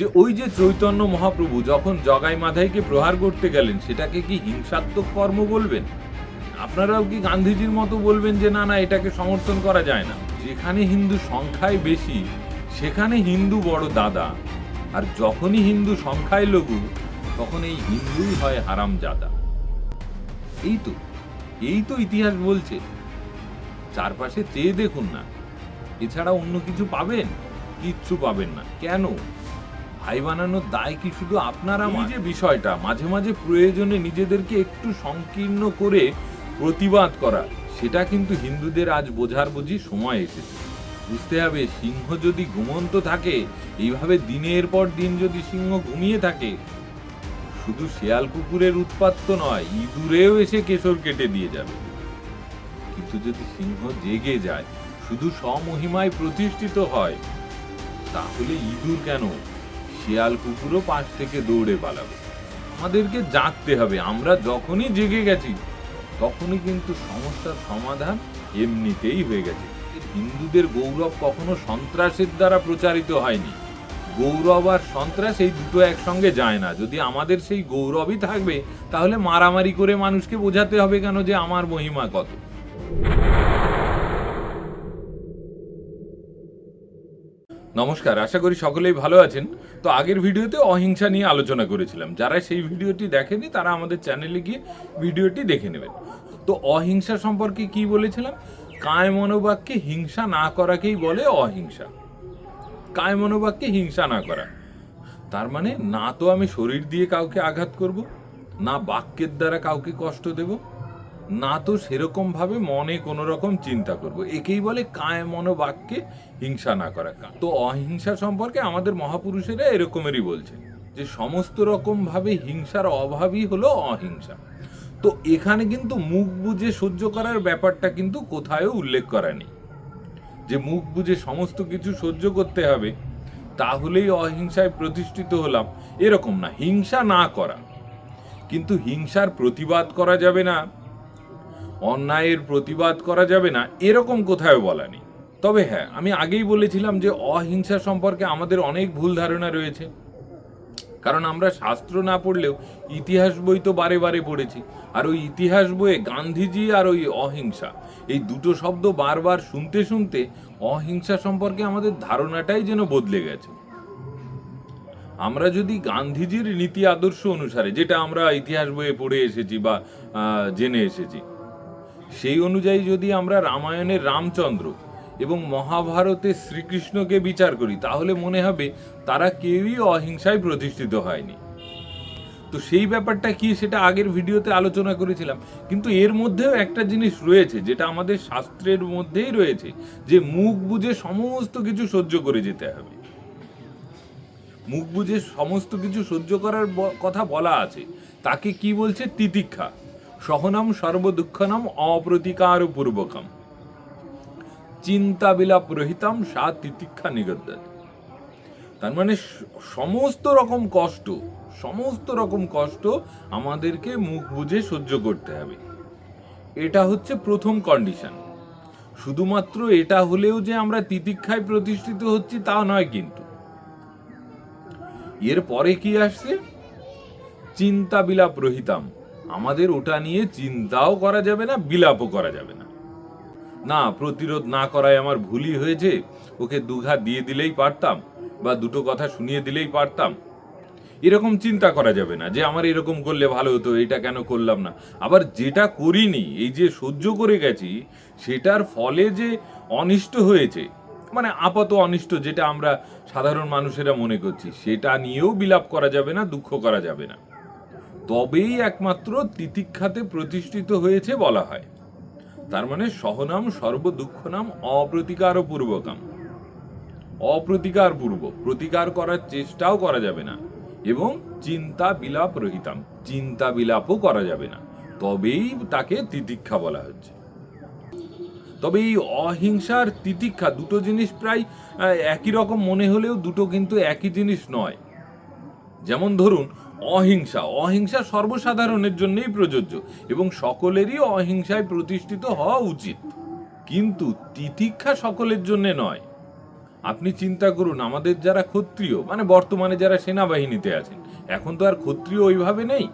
যে ওই যে চৈতন্য মহাপ্রভু যখন জগাই মাধাইকে প্রহার করতে গেলেন, সেটাকে কি হিংসাত্মক কর্ম বলবেন? আপনারাও কি গান্ধীজির মতো বলবেন যে, না না, এটাকে সমর্থন করা যায় না যেখানে হিন্দু সংখ্যায় বেশি, সেখানে হিন্দু বড় দাদা। আর যখনই হিন্দু সংখ্যায় লঘু, তখন এই হিন্দুই হয় হারাম জাদা এই তো এই তো ইতিহাস বলছে। চারপাশে চেয়ে দেখুন না। এছাড়া অন্য কিছু পাবেন? কিচ্ছু পাবেন না। কেন? ভাই বানানোর দায় কি শুধু আপনার আমার? যে বিষয়টা মাঝে মাঝে প্রয়োজনে নিজেদেরকে একটু সংকীর্ণ করে প্রতিবাদ করা সেটা কিন্তু হিন্দুদের আজ বোঝার বুঝি সময় এসেছে। বুঝতে হবে সিংহ যদি ঘুমন্ত থাকে এইভাবে দিনের পর দিন যদি সিংহ ঘুমিয়ে থাকে শুধু শেয়াল কুকুরের উৎপাত তো নয় ইঁদুরেও এসে কেশর কেটে দিয়ে যাবে। কিন্তু যদি সিংহ জেগে যায় শুধু স্বমহিমায় প্রতিষ্ঠিত হয় তাহলে ইঁদুর কেন শিয়াল কুকুরও পাশ থেকে দৌড়ে পালাবে। আমাদেরকে জাগতে হবে, আমরা যখনই জেগে গেছি, তখনই কিন্তু সমস্যার সমাধান এমনিতেই হয়ে গেছে। হিন্দুদের গৌরব কখনো সন্ত্রাসের দ্বারা প্রচারিত হয়নি। গৌরব আর সন্ত্রাস এই দুটো একসঙ্গে যায় না। যদি আমাদের সেই গৌরবই থাকবে, তাহলে মারামারি করে মানুষকে বোঝাতে হবে কেন যে আমার মহিমা কত। নমস্কার, আশা করি সকলেই ভালো আছেন। তো আগের ভিডিওতে অহিংসা নিয়ে আলোচনা করেছিলাম। যারা সেই ভিডিওটি দেখেনি, তারা আমাদের চ্যানেলে গিয়ে ভিডিওটি দেখে নেবেন। তো অহিংসা সম্পর্কে কি বলেছিলাম? কায় মনোবাক্যে হিংসা না করাকেই বলে অহিংসা। কায় মনোবাক্যে হিংসা না করা। তার মানে না তো আমি শরীর দিয়ে কাউকে আঘাত করব, না বাক্যের দ্বারা কাউকে কষ্ট দেব না তো সেরকম ভাবে মনে কোনো রকম চিন্তা করব। একেই বলে কায় মনোবাক্যে হিংসা না করা তো অহিংসা সম্পর্কে আমাদের মহাপুরুষেরা এরকমেরই বলছেন যে সমস্ত রকম ভাবে হিংসার অভাবই হলো অহিংসা। তো এখানে কিন্তু মুখ বুঝে সহ্য করার ব্যাপারটা কিন্তু কোথায়ও উল্লেখ করা নেই। যে মুখ বুঝে সমস্ত কিছু সহ্য করতে হবে, তাহলেই অহিংসায় প্রতিষ্ঠিত হলাম। এরকম না, হিংসা না করা। কিন্তু হিংসার প্রতিবাদ করা যাবে না। অন্যায়ের প্রতিবাদ করা যাবে না, এরকম কোথাও বলা নেই তবে হ্যাঁ আমি আগেই বলেছিলাম যে অহিংসা সম্পর্কে আমাদের অনেক ভুল ধারণা রয়েছে। কারণ আমরা শাস্ত্র না পড়লেও ইতিহাস বই তো বারে বারে পড়েছি। আর ওই ইতিহাস বইয়ে গান্ধীজি আর ওই অহিংসা, এই দুটো শব্দ বারবার শুনতে শুনতে অহিংসা সম্পর্কে আমাদের ধারণাটাই যেন বদলে গেছে। আমরা যদি গান্ধীজির নীতি আদর্শ অনুসারে, যেটা আমরা ইতিহাস বইয়ে পড়ে এসেছি বা জেনে এসেছি সেই অনুযায়ী যদি আমরা রামায়ণের রামচন্দ্র এবং মহাভারতে শ্রীকৃষ্ণকে বিচার করি, তাহলে মনে হবে তারা কেউই অহিংসায় প্রতিষ্ঠিত হয়নি। তো সেই ব্যাপারটা কি সেটা আগের ভিডিওতে আলোচনা করেছিলাম, কিন্তু এর মধ্যেও একটা জিনিস রয়েছে যেটা আমাদের শাস্ত্রের মধ্যেই রয়েছে, যে মুখ বুঝে সমস্ত কিছু সহ্য করে যেতে হবে। মুখ বুঝে সমস্ত কিছু সহ্য করার কথা বলা আছে, তাকে কি বলছে তিতিক্ষা। সহনাম সর্বদুঃখনাম অপ্রতিকার পূর্বকম চিন্তা বিলাপ রহিতাম সা তিতিক্ষা নিগদ্যাত। তার মানে সমস্ত রকম কষ্ট, সমস্ত রকম কষ্ট আমাদেরকে মুখ বুঝে সহ্য করতে হবে। এটা হচ্ছে প্রথম কন্ডিশন শুধুমাত্র এটা হলেও যে আমরা তিতিক্ষায় প্রতিষ্ঠিত হচ্ছি তা নয় কিন্তু। এর পরে কি আসছে? চিন্তা বিলাপ রহিতাম আমাদের ওটা নিয়ে চিন্তাও করা যাবে না, বিলাপও করা যাবে না। না, প্রতিরোধ না করায় আমার ভুলই হয়েছে। ওকে দুঘা দিয়ে দিলেই পারতাম বা দুটো কথা শুনিয়ে দিলেই পারতাম। এরকম চিন্তা করা যাবে না যে আমার এরকম করলে ভালো হতো, এটা কেন করলাম না। আবার যেটা করিনি, এই যে সহ্য করে গেছি, সেটার ফলে যে অনিষ্ট হয়েছে মানে আপাত অনিষ্ট যেটা আমরা সাধারণ মানুষেরা মনে করছি, সেটা নিয়েও বিলাপ করা যাবে না, দুঃখ করা যাবে না। তবেই একমাত্র তিতিক্ষাতে প্রতিষ্ঠিত হয়েছে বলা হয়। তার মানে সহনাম সর্ব দুঃখ নাম অপ্রতিকার পূর্বকাম অপ্রতিকার পূর্বক প্রতিকার করার চেষ্টাও করা যাবে না এবং চিন্তা বিলাপ রহিতাম চিন্তা বিলাপও করা যাবে না। তবেই তাকে তিতিক্ষা বলা হচ্ছে। তবে এই অহিংসার তিতিক্ষা দুটো জিনিস প্রায় একই রকম মনে হলেও দুটো কিন্তু একই জিনিস নয়। যেমন ধরুন অহিংসা। অহিংসা সর্বসাধারণের জন্যই প্রযোজ্য এবং সকলেরই অহিংসায় প্রতিষ্ঠিত হওয়া উচিত। কিন্তু তিতিক্ষা সকলের জন্য নয়। আপনি চিন্তা করুন, আমাদের যারা ক্ষত্রিয় মানে বর্তমানে যারা সেনাবাহিনীতে আছেন, এখন তো আর ক্ষত্রিয় ওইভাবে নেই।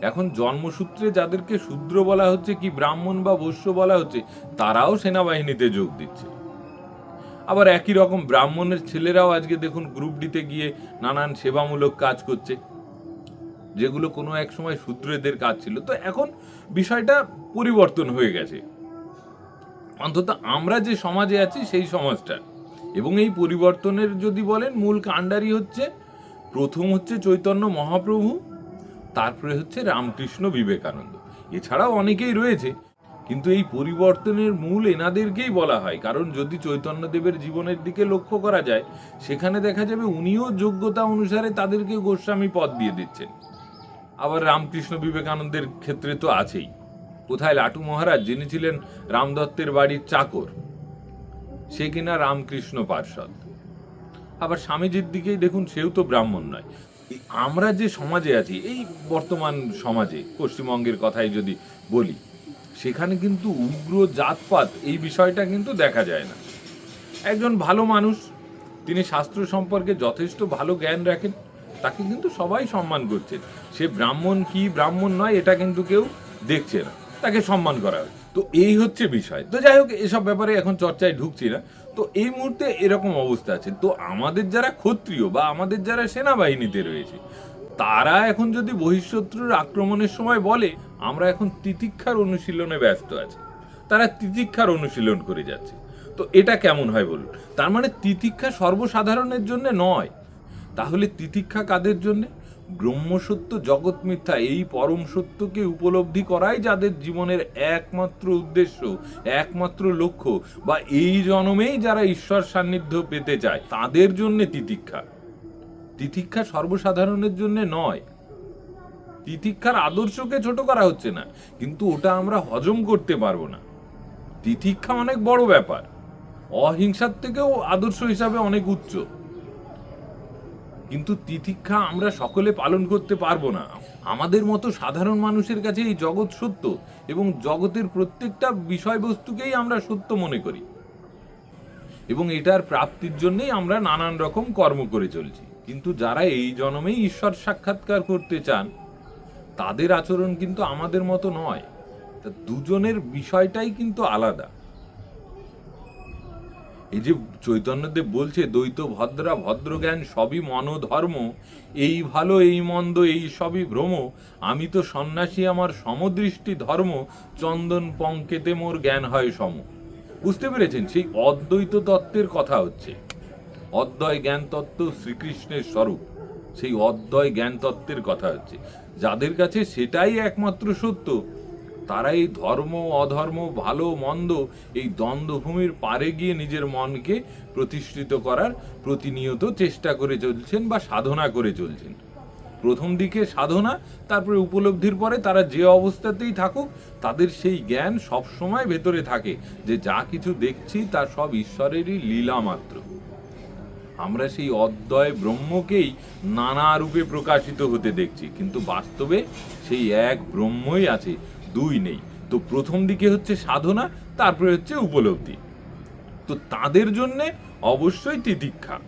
এখন জন্মসূত্রে যাদেরকে শূদ্র বলা হচ্ছে কি ব্রাহ্মণ বা বৈশ্য বলা হচ্ছে, তারাও সেনাবাহিনীতে যোগ দিচ্ছে। আবার একই রকম ব্রাহ্মণের ছেলেরাও আজকে দেখুন গ্রুপ ডিতে গিয়ে নানান সেবামূলক কাজ করছে। যেগুলো কোনো এক সময় শূদ্রদের কাজ ছিল। তো এখন বিষয়টা পরিবর্তন হয়ে গেছে। অন্তত আমরা যে সমাজে আছি, সেই সমাজটা। এবং এই পরিবর্তনের যদি বলেন, মূল কাণ্ডারি হচ্ছে, প্রথম হচ্ছে চৈতন্য মহাপ্রভু, তারপরে হচ্ছে রামকৃষ্ণ বিবেকানন্দ। এছাড়াও অনেকেই রয়েছে, কিন্তু এই পরিবর্তনের মূল এনাদেরকেই বলা হয়। কারণ যদি চৈতন্যদেবের জীবনের দিকে লক্ষ্য করা যায়, সেখানে দেখা যাবে উনিও যোগ্যতা অনুসারে তাদেরকে গোস্বামী পদ দিয়ে দিচ্ছেন। আবার রামকৃষ্ণ বিবেকানন্দের ক্ষেত্রে তো আছেই। কোথায় লাটু মহারাজ, যিনি ছিলেন রামদত্তের বাড়ির চাকর, সে কিনা রামকৃষ্ণ পার্ষদ। আবার স্বামীজির দিকেই দেখুন, সেও তো ব্রাহ্মণ নয়। আমরা যে সমাজে আছি, এই বর্তমান সমাজে, পশ্চিমবঙ্গের কথাই যদি বলি, সেখানে কিন্তু উগ্র জাতপাত, এই বিষয়টা কিন্তু দেখা যায় না। একজন ভালো মানুষ, তিনি শাস্ত্র সম্পর্কে যথেষ্ট ভালো জ্ঞান রাখেন তাকে কিন্তু সবাই সম্মান করছে। সে ব্রাহ্মণ কি ব্রাহ্মণ নয়, এটা কিন্তু কেউ দেখছে না। তাকে সম্মান করা হয় তো এই হচ্ছে বিষয়। তো যাই হোক, এসব ব্যাপারে এখন চর্চায় ঢুকছি না। তো এই মুহূর্তে এরকম অবস্থা আছে। তো আমাদের যারা ক্ষত্রিয় বা আমাদের যারা সেনাবাহিনীতে রয়েছে, তারা এখন যদি বহিঃশত্রুর আক্রমণের সময় বলে, আমরা এখন তিতিক্ষার অনুশীলনে ব্যস্ত আছি। তারা তিতিক্ষার অনুশীলন করে যাচ্ছে। তো এটা কেমন হয় বলুন? তার মানে তিতিক্ষা সর্বসাধারণের জন্য নয়। তাহলে তিতিক্ষা কাদের জন্যে? ব্রহ্মসত্য জগৎ মিথ্যা, এই পরম সত্যকে উপলব্ধি করাই যাদের জীবনের একমাত্র উদ্দেশ্য, একমাত্র লক্ষ্য, বা এই জন্মেই যারা ঈশ্বর সান্নিধ্য পেতে চায়, তাদের জন্য তিতিক্ষা। তিতিক্ষা সর্বসাধারণের জন্য নয়। তিতিক্ষার আদর্শকে ছোট করা হচ্ছে না, কিন্তু ওটা আমরা হজম করতে পারব না। তিতিক্ষা অনেক বড় ব্যাপার। অহিংসার থেকেও আদর্শ হিসাবে অনেক উচ্চ। কিন্তু তিতিক্ষা আমরা সকলে পালন করতে পারব না। আমাদের মতো সাধারণ মানুষের কাছে এই জগৎ সত্য এবং জগতের প্রত্যেকটা বিষয়বস্তুকেই আমরা সত্য মনে করি। এবং এটার প্রাপ্তির জন্যই আমরা নানান রকম কর্ম করে চলছি। কিন্তু যারা এই জন্মেই ঈশ্বর সাক্ষাৎকার করতে চান, তাদের আচরণ কিন্তু আমাদের মতো নয়। তা দুজনের বিষয়টাই কিন্তু আলাদা। এই যে চৈতন্যদেব বলছে, দ্বৈত ভদ্রা ভদ্রজ্ঞান সবই মনোধর্ম, এই ভালো, এই মন্দ, এই সবই ভ্রম। আমি তো সন্ন্যাসী, আমার সমদৃষ্টি ধর্ম, চন্দন পঙ্কেতে মোর জ্ঞান হয় সম। বুঝতে পেরেছেন? সেই অদ্বৈত তত্ত্বের কথা হচ্ছে। অদ্বয় জ্ঞান তত্ত্ব শ্রীকৃষ্ণের স্বরূপ, সেই অদ্বয় জ্ঞান তত্ত্বের কথা হচ্ছে। যাদের কাছে সেটাই একমাত্র সত্য তারা এই ধর্ম, অধর্ম, ভালো, মন্দ এই দ্বন্দ্বভূমির পারে গিয়ে নিজের মনকে প্রতিষ্ঠিত করার প্রতিনিয়ত চেষ্টা করে চলছেন বা সাধনা করে চলছেন। প্রথম দিকে সাধনা, তারপরে উপলব্ধির পরে তারা যে অবস্থাতেই থাকুক, তাদের সেই জ্ঞান সব সময় ভেতরে থাকে যে যা কিছু দেখছি তা সব ঈশ্বরেরই লীলা মাত্র। আমরা সেই অদ্বয় ব্রহ্মকেই নানা রূপে প্রকাশিত হতে দেখছি, কিন্তু বাস্তবে সেই এক ব্রহ্মই আছে দুই নেই। তো প্রথম দিকে হচ্ছে সাধনা, তারপরে হচ্ছে উপলব্ধি। তো তাদের জন্য অবশ্যই তিতিক্ষা।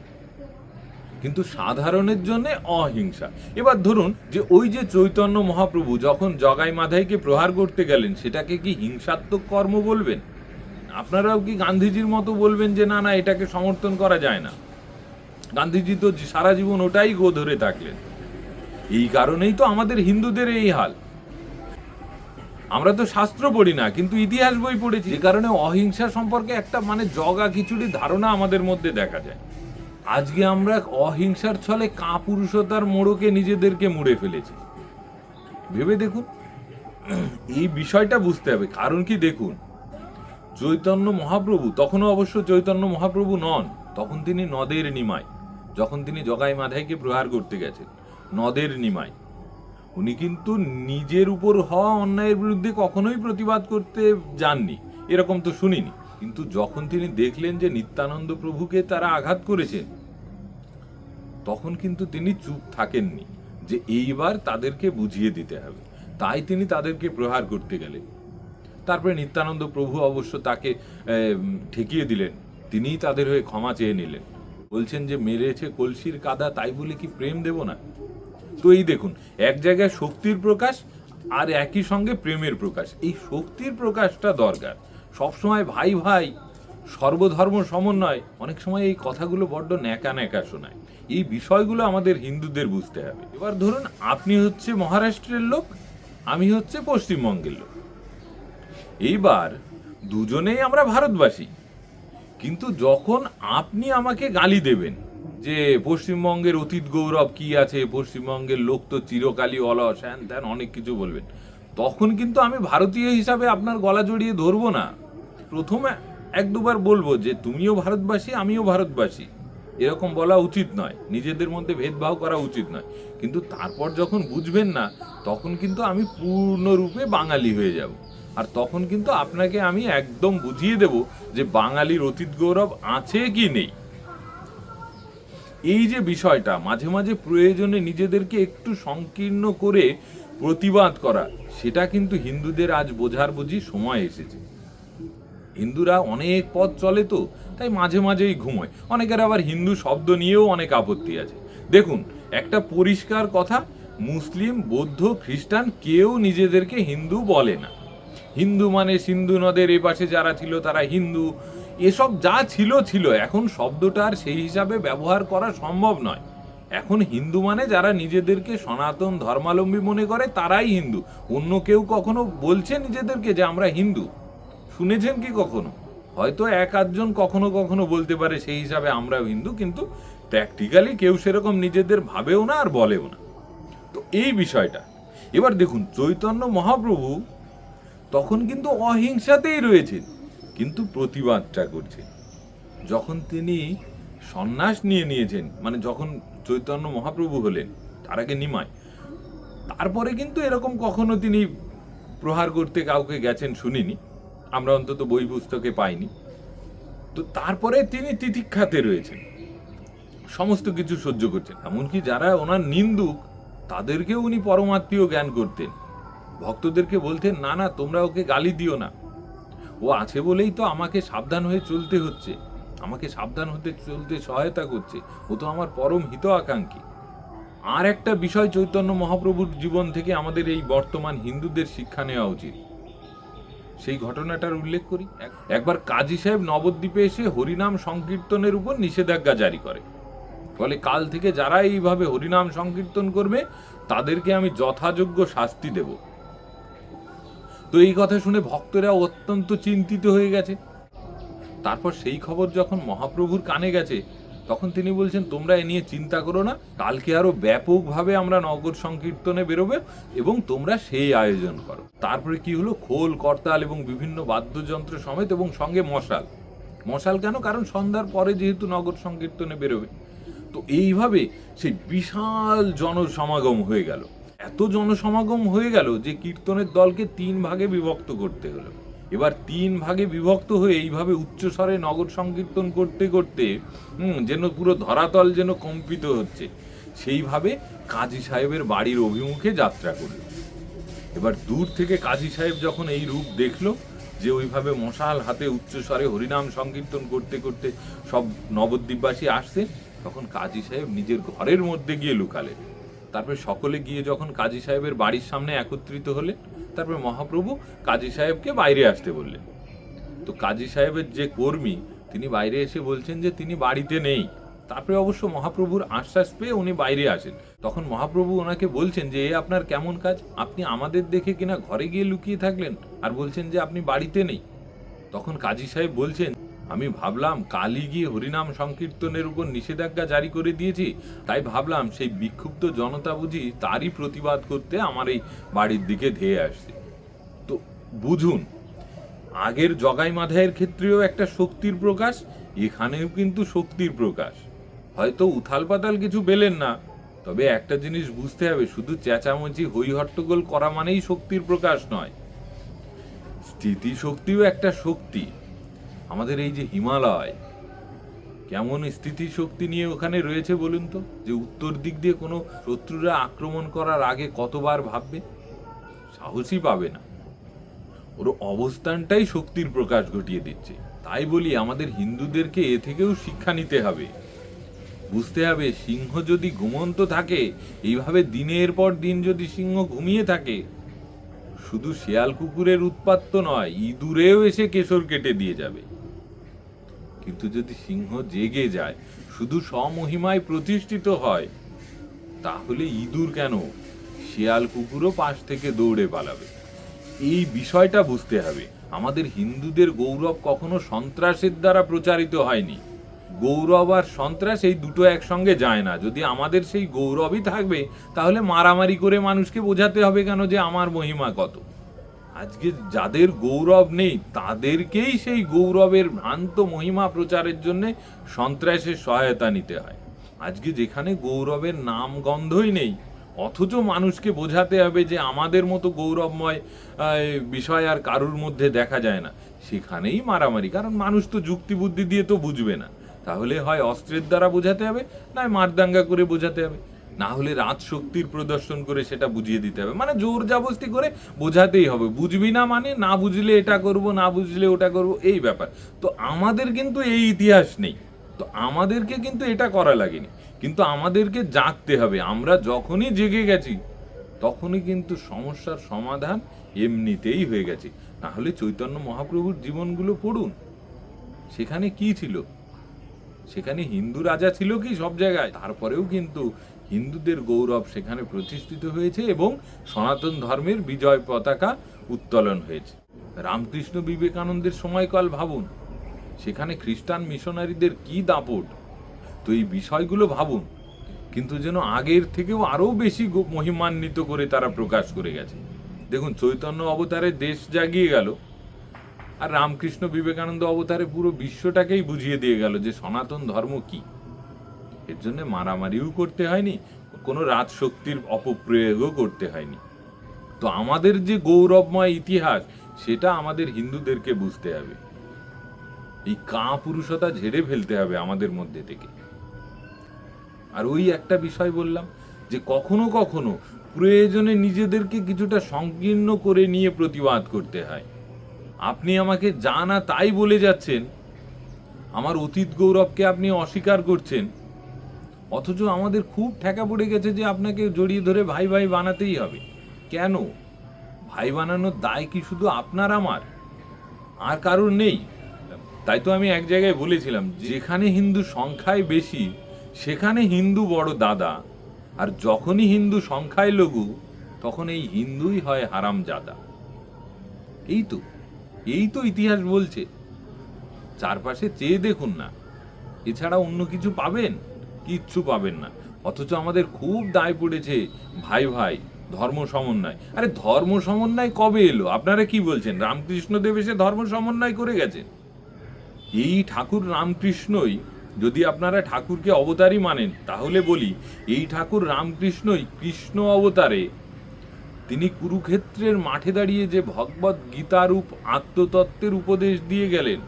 কিন্তু সাধারণের জন্য অহিংসা। এবার ধরুন যে ওই যে চৈতন্য মহাপ্রভু যখন জগাই মাধাইকে প্রহার করতে গেলেন, সেটাকে কি হিংসাত্মক কর্ম বলবেন? আপনারাও কি গান্ধীজির মতো বলবেন যে, না না, এটাকে সমর্থন করা যায় না গান্ধীজি তো সারা জীবন ওটাই গো ধরে থাকলেন। এই কারণেই তো আমাদের হিন্দুদের এই হাল। আমরা তো শাস্ত্র পড়ি না, কিন্তু ইতিহাস বই পড়েছি। যে কারণে অহিংসা সম্পর্কে একটা মানে জগা খিচুড়ি ধারণা আমাদের মধ্যে দেখা যায়। আজকে আমরা অহিংসার ছলে কাপুরুষতার মোড়কে নিজেদেরকে মুড়ে ফেলেছি। ভেবে দেখুন, এই বিষয়টা বুঝতে হবে। কারণ কি দেখুন, চৈতন্য মহাপ্রভু, তখনও অবশ্য চৈতন্য মহাপ্রভু নন, তখন তিনি নদের নিমাই, যখন তিনি জগাই মাধাইকে প্রহার করতে গেছেন, নদের নিমাই। উনি কিন্তু নিজের উপর হওয়া অন্যায়ের বিরুদ্ধে কখনোই প্রতিবাদ করতে যাননি, এরকম তো শুনিনি। কিন্তু যখন তিনি দেখলেন যে নিত্যানন্দ প্রভুকে তারা আঘাত করেছেন তখন কিন্তু তিনি চুপ থাকেননি যে এইবার তাদেরকে বুঝিয়ে দিতে হবে। তাই তিনি তাদেরকে প্রহার করতে গেলেন। তারপরে নিত্যানন্দ প্রভু অবশ্য তাকে ঠেকিয়ে দিলেন। তিনিই তাদের হয়ে ক্ষমা চেয়ে নিলেন। বলছেন যে, মেরেছে কলসির কাদা, তাই বলে কি প্রেম দেব না? তো এই দেখুন, এক জায়গায় শক্তির প্রকাশ আর একই সঙ্গে প্রেমের প্রকাশ। এই শক্তির প্রকাশটা দরকার। সবসময় ভাই ভাই, সর্বধর্ম সমন্বয়, অনেক সময় এই কথাগুলো বড্ড ন্যাকা ন্যাকা শোনায়। এই বিষয়গুলো আমাদের হিন্দুদের বুঝতে হবে। এবার ধরুন, আপনি হচ্ছে মহারাষ্ট্রের লোক, আমি হচ্ছে পশ্চিমবঙ্গের লোক। এইবার দুজনেই আমরা ভারতবাসী। কিন্তু যখন আপনি আমাকে গালি দেবেন যে পশ্চিমবঙ্গের অতীত গৌরব কি আছে, পশ্চিমবঙ্গের লোক তো চিরকালই অলস, হ্যান ত্যান অনেক কিছু বলবেন। তখন কিন্তু আমি ভারতীয় হিসাবে আপনার গলা জড়িয়ে ধরবো না। প্রথমে এক দুবার বলব যে তুমিও ভারতবাসী, আমিও ভারতবাসী। এরকম বলা উচিত নয়। নিজেদের মধ্যে ভেদভাব করা উচিত নয়। কিন্তু তারপর যখন বুঝবেন না, তখন কিন্তু আমি পূর্ণরূপে বাঙালি হয়ে যাব। আর তখন কিন্তু আপনাকে আমি একদম বুঝিয়ে দেব যে বাঙালির অতীত গৌরব আছে কি নেই। এই যে বিষয়টা, মাঝে মাঝে প্রয়োজনে নিজেদেরকে একটু সংকীর্ণ করে প্রতিবাদ করা, সেটা কিন্তু হিন্দুদের আজ বোঝার বুঝি সময় এসেছে। হিন্দুরা অনেক পথ চলে তো, তাই মাঝে মাঝেই ঘুমোয়। অনেকের আবার হিন্দু শব্দ নিয়েও অনেক আপত্তি আছে। দেখুন, একটা পরিষ্কার কথা, মুসলিম, বৌদ্ধ, খ্রিস্টান কেউ নিজেদেরকে হিন্দু বলে না। হিন্দু মানে সিন্ধু নদের এ পাশে যারা ছিল তারা হিন্দু এসব যা ছিল ছিল। এখন শব্দটা আর সেই হিসাবে ব্যবহার করা সম্ভব নয়। এখন হিন্দু মানে যারা নিজেদেরকে সনাতন ধর্মাবলম্বী মনে করে, তারাই হিন্দু। অন্য কেউ কখনো বলছে নিজেদেরকে যে আমরা হিন্দু? শুনেছেন কি কখনো? হয়তো এক আধজন কখনো কখনো বলতে পারে সেই হিসাবে আমরাও হিন্দু, কিন্তু প্র্যাকটিক্যালি কেউ সেরকম নিজেদের ভাবেও না আর বলেও না। তো এই বিষয়টা। এবার দেখুন, চৈতন্য মহাপ্রভু তখন কিন্তু অহিংসাতেই রয়েছেন। কিন্তু প্রতিবাদটা করছেন। যখন তিনি সন্ন্যাস নিয়ে নিয়েছেন মানে যখন চৈতন্য মহাপ্রভু হলেন, তার আগে নিমায় তারপরে কিন্তু এরকম কখনো তিনি প্রহার করতে কাউকে গেছেন শুনিনি, আমরা অন্তত বই পুস্তকে পাইনি। তো তারপরে তিনি তিতিক্ষাতে রয়েছেন, সমস্ত কিছু সহ্য করছেন। এমনকি যারা ওনার নিন্দুক, তাদেরকেও উনি পরমাত্মীয় জ্ঞান করতেন। ভক্তদেরকে বলতেন, না না, তোমরা ওকে গালি দিও না। ও আছে বলেই তো আমাকে সাবধান হয়ে চলতে হচ্ছে। আমাকে সাবধান হতে চলতে সহায়তা করছে। ও তো আমার পরম হিত আকাঙ্ক্ষী আর একটা বিষয় চৈতন্য মহাপ্রভুর জীবন থেকে আমাদের এই বর্তমান হিন্দুদের শিক্ষা নেওয়া উচিত। সেই ঘটনাটার উল্লেখ করি। এক- একবার কাজী সাহেব নবদ্বীপে এসে হরিনাম সংকীর্তনের উপর নিষেধাজ্ঞা জারি করে। ফলে কাল থেকে যারা এইভাবে হরিনাম সংকীর্তন করবে, তাদেরকে আমি যথাযোগ্য শাস্তি দেব। তো এই কথা শুনে ভক্তরা অত্যন্ত চিন্তিত হয়ে গেছে। তারপর সেই খবর যখন মহাপ্রভুর কানে গেছে, তখন তিনি বলছেন, তোমরা এ নিয়ে চিন্তা করো না, কালকে আরও ব্যাপকভাবে আমরা নগর সংকীর্তনে বেরোবে এবং তোমরা সেই আয়োজন করো। তারপরে কি হলো? খোল, করতাল এবং বিভিন্ন বাদ্যযন্ত্র সমেত এবং সঙ্গে মশাল। মশাল কেন? কারণ সন্ধ্যার পরে যেহেতু নগর সংকীর্তনে বেরোবে। তো এইভাবে সেই বিশাল জনসমাগম হয়ে গেল। এত জনসমাগম হয়ে গেল যে কীর্তনের দলকে তিন ভাগে বিভক্ত করতে হলো। এবার তিন ভাগে বিভক্ত হয়ে এইভাবে উচ্চস্বরে নগর সংকীর্তন করতে করতে যেন পুরো ধরাতল যেন কম্পিত হচ্ছে, সেইভাবে কাজী সাহেবের বাড়ির অভিমুখে যাত্রা করল। এবার দূর থেকে কাজী সাহেব যখন এই রূপ দেখল যে ওইভাবে মশাল হাতে উচ্চস্বরে হরিনাম সংকীর্তন করতে করতে সব নবদ্বীপবাসী আসছে, তখন কাজী সাহেব নিজের ঘরের মধ্যে গিয়ে লুকালেন। তারপরে সকলে গিয়ে যখন কাজী সাহেবের বাড়ির সামনে একত্রিত হলেন তারপরে মহাপ্রভু কাজী সাহেবকে বাইরে আসতে বললেন। তো কাজী সাহেবের যে কর্মী, তিনি বাইরে এসে বলছেন যে তিনি বাড়িতে নেই। তারপরে অবশ্য মহাপ্রভুর আশ্বাস পেয়ে উনি বাইরে আসেন। তখন মহাপ্রভু ওনাকে বলছেন যে, এ আপনার কেমন কাজ? আপনি আমাদের দেখে কিনা ঘরে গিয়ে লুকিয়ে থাকলেন আর বলছেন যে আপনি বাড়িতে নেই। তখন কাজী সাহেব বলছেন আমি ভাবলাম কালই গিয়ে হরিনাম সংকীর্তনের উপর নিষেধাজ্ঞা জারি করে দিয়েছি, তাই ভাবলাম সেই বিক্ষুব্ধ জনতা বুঝি তারই প্রতিবাদ করতে আমার এই বাড়ির দিকে ধেয়ে আসছে। তো বুঝুন, আগের জগাই মাধায়ের ক্ষেত্রেও একটা শক্তির প্রকাশ, এখানেও কিন্তু শক্তির প্রকাশ। হয়তো উথাল পাতাল কিছু পেলেন না, তবে একটা জিনিস বুঝতে হবে, শুধু চেঁচামেচি হই হট্টগোল করা মানেই শক্তির প্রকাশ নয়। স্থিতি শক্তিও একটা শক্তি। আমাদের এই যে হিমালয়, কেমন স্থিতি শক্তি নিয়ে ওখানে রয়েছে বলুন তো? যে উত্তর দিক দিয়ে কোনো শত্রুরা আক্রমণ করার আগে কতবার ভাববে? সাহসই পাবে না। ওর অবস্থানটাই শক্তির প্রকাশ ঘটিয়ে দিচ্ছে। তাই বলি আমাদের হিন্দুদেরকে এ থেকেও শিক্ষা নিতে হবে। বুঝতে হবে, সিংহ যদি ঘুমন্ত থাকে, এইভাবে দিনের পর দিন যদি সিংহ ঘুমিয়ে থাকে শুধু শেয়াল কুকুরের উৎপাত তো নয়, ইঁদুরেও এসে কেশর কেটে দিয়ে যাবে। কিন্তু যদি সিংহ জেগে যায়, শুধু স্বমহিমায় প্রতিষ্ঠিত হয়, তাহলে ইঁদুর কেন শিয়াল কুকুরও পাশ থেকে দৌড়ে পালাবে? এই বিষয়টা বুঝতে হবে। আমাদের হিন্দুদের গৌরব কখনো সন্ত্রাসের দ্বারা প্রচারিত হয়নি। গৌরব আর সন্ত্রাস এই দুটো একসঙ্গে যায় না। যদি আমাদের সেই গৌরবই থাকবে, তাহলে মারামারি করে মানুষকে বোঝাতে হবে কেন যে আমার মহিমা কত? আজকে যাদের গৌরব নেই, তাদেরকেই সেই গৌরবের ভ্রান্ত মহিমা প্রচারের জন্যে সন্ত্রাসের সহায়তা নিতে হয়। আজকে যেখানে গৌরবের নাম গন্ধই নেই, অথচ মানুষকে বোঝাতে হবে যে আমাদের মতো গৌরবময় বিষয় আর কারুর মধ্যে দেখা যায় না। সেখানেই মারামারি, কারণ মানুষ তো যুক্তিবুদ্ধি দিয়ে তো বুঝবে না। তাহলে হয় অস্ত্রের দ্বারা বোঝাতে হবে নয় মারদাঙ্গা করে বোঝাতে হবে। না হলে রাত শক্তির প্রদর্শন করে সেটা বুঝিয়ে দিতে হবে। মানে জোর জাবস্তি করে বোঝাতেই হবে। বুঝবি না মানে না বুঝলে এটা করব, না বুঝলে ওটা করব, এই ব্যাপার। তো আমাদের কিন্তু এই ইতিহাস নেই। তো আমাদেরকে কিন্তু এটা করা লাগেনি। কিন্তু আমাদেরকে জাগতে হবে। আমরা যখনই জেগে গেছি, তখনই কিন্তু সমস্যার সমাধান এমনিতেই হয়ে গেছে। তাহলে চৈতন্য মহাপ্রভুর জীবনগুলো পড়ুন। সেখানে কি ছিল? সেখানে হিন্দু রাজা ছিল কি সব জায়গায়? তারপরেও কিন্তু হিন্দুদের গৌরব সেখানে প্রতিষ্ঠিত হয়েছে এবং সনাতন ধর্মের বিজয় পতাকা উত্তোলন হয়েছে। রামকৃষ্ণ বিবেকানন্দের সময়কাল ভাবুন, সেখানে খ্রিস্টান মিশনারিদের কি দাপট? তো এই বিষয়গুলো ভাবুন, কিন্তু যেন আগের থেকেও আরও বেশি মহিমান্বিত করে তারা প্রকাশ করে গেছে। দেখুন, চৈতন্য অবতারে দেশ জাগিয়ে গেল। আর রামকৃষ্ণ বিবেকানন্দ অবতারে পুরো বিশ্বটাকেই বুঝিয়ে দিয়ে গেল যে সনাতন ধর্ম কি। এর জন্য মারামারিও করতে হয়নি, কোনো রাজশক্তির অপপ্রয়োগও করতে হয়নি। তো আমাদের যে গৌরবময় ইতিহাস, সেটা আমাদের হিন্দুদেরকে বুঝতে হবে। এই কা পুরুষতা ঝেড়ে ফেলতে হবে আমাদের মধ্যে থেকে। আর ওই একটা বিষয় বললাম, যে কখনো কখনো প্রয়োজনে নিজেদেরকে কিছুটা সংকীর্ণ করে নিয়ে প্রতিবাদ করতে হয়। আপনি আমাকে যা না তাই বলে যাচ্ছেন, আমার অতীত গৌরবকে আপনি অস্বীকার করছেন। অথচ আমাদের খুব ঠেকা পড়ে গেছে যে আপনাকে জড়িয়ে ধরে ভাই ভাই বানাতেই হবে। কেন? ভাই বানানোর দায় কি শুধু আপনার, আমার? আর কারোর নেই? তাই তো আমি এক জায়গায় বলেছিলাম, যেখানে হিন্দু সংখ্যায় বেশি, সেখানে হিন্দু বড় দাদা। আর যখনই হিন্দু সংখ্যায় লঘু, তখন এই হিন্দুই হয় হারাম জাদা এই তো। এই তো ইতিহাস বলছে। চারপাশে চেয়ে দেখুন না। এছাড়া অন্য কিছু পাবেন? কিচ্ছু পাবেন না। অথচ আমাদের খুব দায় পড়েছে। ভাই ভাই, ধর্ম সমন্বয়। আরে, ধর্ম সমন্বয় কবে এলো? আপনারা কি বলছেন? রামকৃষ্ণ দেব এসে ধর্ম সমন্বয় করে গেছেন? এই ঠাকুর রামকৃষ্ণই। যদি আপনারা ঠাকুরকে অবতারই মানেন, তাহলে বলি, এই ঠাকুর রামকৃষ্ণই কৃষ্ণ অবতারে তিনি কুরুক্ষেত্রের মাঠে দাঁড়িয়ে যে ভগবত গীতারূপ আত্মতত্ত্বের উপদেশ দিয়ে গেলেন,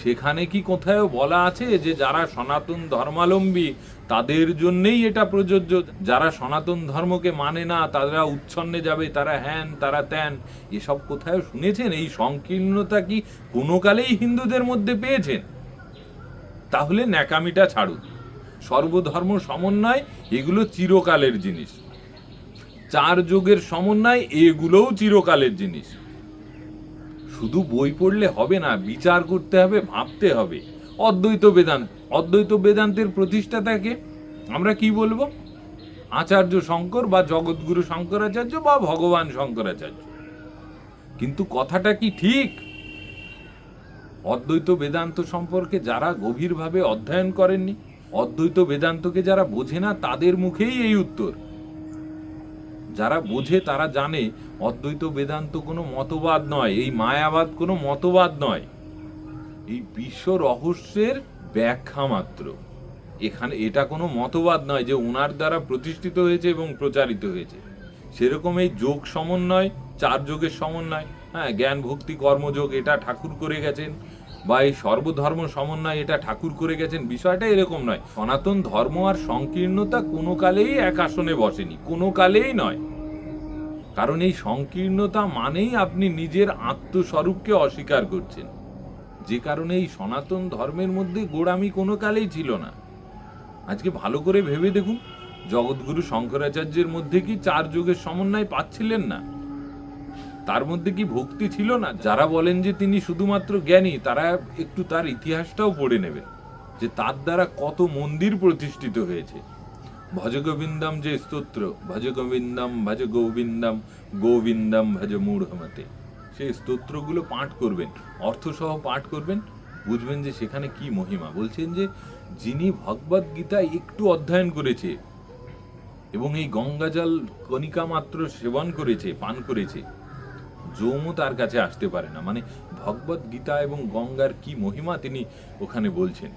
সেখানে কি কোথায় বলা আছে যে যারা সনাতন ধর্মাবলম্বী তাদের জন্যেই এটা প্রযোজ্য? যারা সনাতন ধর্মকে মানে না, তারা উচ্ছন্নে যাবে, তারা হ্যান, তারা ত্যান, এসব কোথাও শুনেছেন? এই সংকীর্ণতা কি কোনো কালেই হিন্দুদের মধ্যে পেয়েছেন? তাহলে ন্যাকামিটা ছাড়ুন। সর্বধর্ম সমন্বয়, এগুলো চিরকালের জিনিস। চার যুগের সমন্বয়, এগুলোও চিরকালের জিনিস। শুধু বই পড়লে হবে না, বিচার করতে হবে, ভাবতে হবে। অদ্বৈত বেদান্ত, অদ্বৈত বেদান্তের প্রতিষ্ঠাতাকে আমরা কি বলব? আচার্য শঙ্কর বা জগৎগুরু শঙ্করাচার্য বা ভগবান শঙ্করাচার্য। কিন্তু কথাটা কি ঠিক? অদ্বৈত বেদান্ত সম্পর্কে যারা গভীরভাবে অধ্যয়ন করেননি, অদ্বৈত বেদান্তকে যারা বোঝে না, তাদের মুখেই এই উত্তর। যারা বোঝে তারা জানে, অদ্বৈত বেদান্ত কোনো মতবাদ নয়, এই মায়াবাদ কোনো মতবাদ নয়। এই বিশ্ব রহস্যের ব্যাখ্যা মাত্র। এখানে এটা কোনো মতবাদ নয় যে ওনার দ্বারা প্রতিষ্ঠিত হয়েছে এবং প্রচারিত হয়েছে। সেরকম এই যোগ সমন্বয়, চার যোগের সমন্বয় হ্যাঁ জ্ঞান, ভক্তি, কর্মযোগ, এটা ঠাকুর করে গেছেন। বা এই সর্বধর্ম সমন্বয় এটা ঠাকুর করে গেছেন। বিষয়টা এরকম নয়। সনাতন ধর্ম আর সংকীর্ণতা কোনো কালেই এক আসনে বসেনি, কোনো কালেই নয়। কারণ এই সংকীর্ণতা মানেই আপনি নিজের আত্মস্বরূপকে অস্বীকার করছেন। যে কারণে এই সনাতন ধর্মের মধ্যে গোড়ামি কোনো কালেই ছিল না। আজকে ভালো করে ভেবে দেখুন, জগৎগুরু শঙ্করাচার্যের মধ্যে কি চার যুগের সমন্বয় পাচ্ছিলেন না? তার মধ্যে কি ভক্তি ছিল না? যারা বলেন যে তিনি শুধুমাত্র জ্ঞানী, তারা একটু তার ইতিহাসটাও পড়ে নেবেন যে তার দ্বারা কত মন্দির প্রতিষ্ঠিত হয়েছে। ভজ গোবিন্দম যে স্তোত্র ভজ গোবিন্দম ভজ গোবিন্দম গোবিন্দম ভজ মূঢ়মতে। সেই স্তোত্রগুলো পাঠ করবেন, অর্থসহ পাঠ করবেন, বুঝবেন যে সেখানে কি মহিমা। বলছেন যে যিনি ভগবদ গীতা একটু অধ্যয়ন করেছে এবং এই গঙ্গাজল কণিকা মাত্র সেবন করেছে, পান করেছে যৌমও তার কাছে আসতে পারে না। মানে ভগবত গীতা এবং গঙ্গার কি মহিমা তিনি ওখানে বলছেন,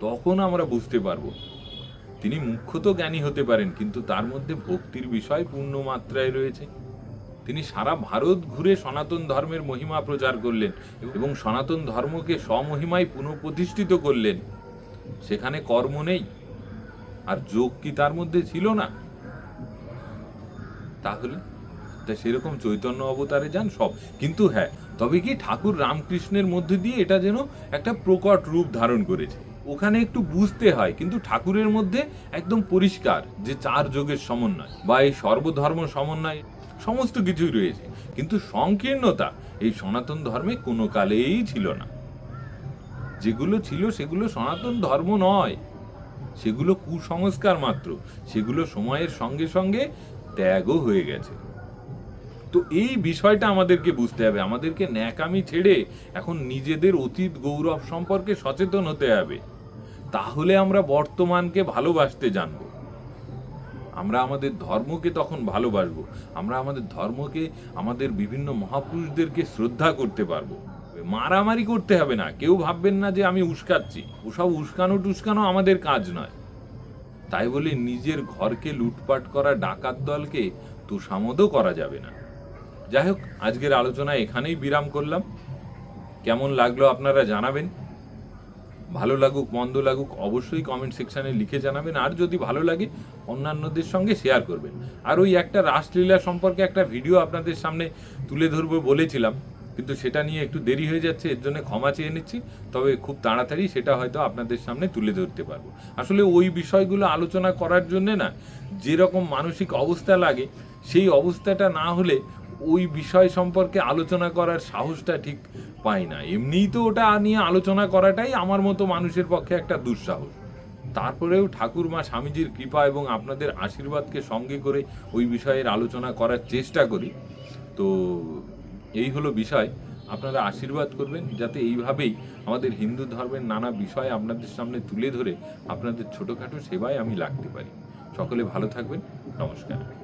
তখন আমরা বুঝতে পারব। তিনি মুখ্যত জ্ঞানী হতে পারেন, কিন্তু তার মধ্যে ভক্তির বিষয় পূর্ণ মাত্রায় রয়েছে। তিনি সারা ভারত ঘুরে সনাতন ধর্মের মহিমা প্রচার করলেন এবং সনাতন ধর্মকে স্বমহিমায় পুনঃপ্রতিষ্ঠিত করলেন। সেখানে কর্ম নেই, আর যোগ কি তার মধ্যে ছিল না? তাহলে তা সেরকম চৈতন্য অবতারে যান সব। কিন্তু হ্যাঁ তবে কি ঠাকুর রামকৃষ্ণের মধ্যে দিয়ে এটা যেন একটা প্রকট রূপ ধারণ করেছে। ওখানে একটু বুঝতে হয়, কিন্তু ঠাকুরের মধ্যে একদম পরিষ্কার যে চার যোগের সমন্বয় বা এই সর্বধর্ম সমন্বয় সমস্ত কিছুই রয়েছে। কিন্তু সংকীর্ণতা এই সনাতন ধর্মে কোনো কালেই ছিল না। যেগুলো ছিল সেগুলো সনাতন ধর্ম নয়। সেগুলো কুসংস্কার মাত্র। সেগুলো সময়ের সঙ্গে সঙ্গে ত্যাগও হয়ে গেছে। তো এই বিষয়টা আমাদেরকে বুঝতে হবে। আমাদেরকে ন্যাকামি ছেড়ে এখন নিজেদের অতীত গৌরব সম্পর্কে সচেতন হতে হবে। তাহলে আমরা বর্তমানকে ভালোবাসতে জানব। আমরা আমাদের ধর্মকে তখন ভালোবাসবো। আমরা আমাদের ধর্মকে, আমাদের বিভিন্ন মহাপুরুষদেরকে শ্রদ্ধা করতে পারব। মারামারি করতে হবে না। কেউ ভাববেন না যে আমি উস্কাচ্ছি। ওসব উস্কানো টুস্কানো আমাদের কাজ নয়। তাই বলে নিজের ঘরকে লুটপাট করা ডাকাত দলকে তুষামদও করা যাবে না। যাই হোক আজকের আলোচনা এখানেই বিরাম করলাম। কেমন লাগল আপনারা জানাবেন? ভালো লাগুক, মন্দ লাগুক, অবশ্যই কমেন্ট সেকশানে লিখে জানাবেন। আর যদি ভালো লাগে, অন্যান্যদের সঙ্গে শেয়ার করবেন। আর ওই একটা রাসলীলা সম্পর্কে একটা ভিডিও আপনাদের সামনে তুলে ধরবো বলেছিলাম। কিন্তু সেটা নিয়ে একটু দেরি হয়ে যাচ্ছে, এর জন্য ক্ষমা চেয়ে নিচ্ছি। তবে খুব তাড়াতাড়ি সেটা হয়তো আপনাদের সামনে তুলে ধরতে পারব। আসলে ওই বিষয়গুলো আলোচনা করার জন্যে না, যেরকম মানসিক অবস্থা লাগে, সেই অবস্থাটা না হলে ওই বিষয় সম্পর্কে আলোচনা করার সাহসটা ঠিক পাই না। এমনিই তো ওটা নিয়ে আলোচনা করাটাই আমার মতো মানুষের পক্ষে একটা দুঃসাহস। তারপরেও ঠাকুর মা স্বামীজির কৃপা এবং আপনাদের আশীর্বাদকে সঙ্গে করে ওই বিষয়ের আলোচনা করার চেষ্টা করি। তো এই হলো বিষয়। আপনারা আশীর্বাদ করবেন যাতে এইভাবেই আমাদের হিন্দু ধর্মের নানা বিষয় আপনাদের সামনে তুলে ধরে আপনাদের ছোটোখাটো সেবায় আমি লাগতে পারি। সকলে ভালো থাকবেন। নমস্কার।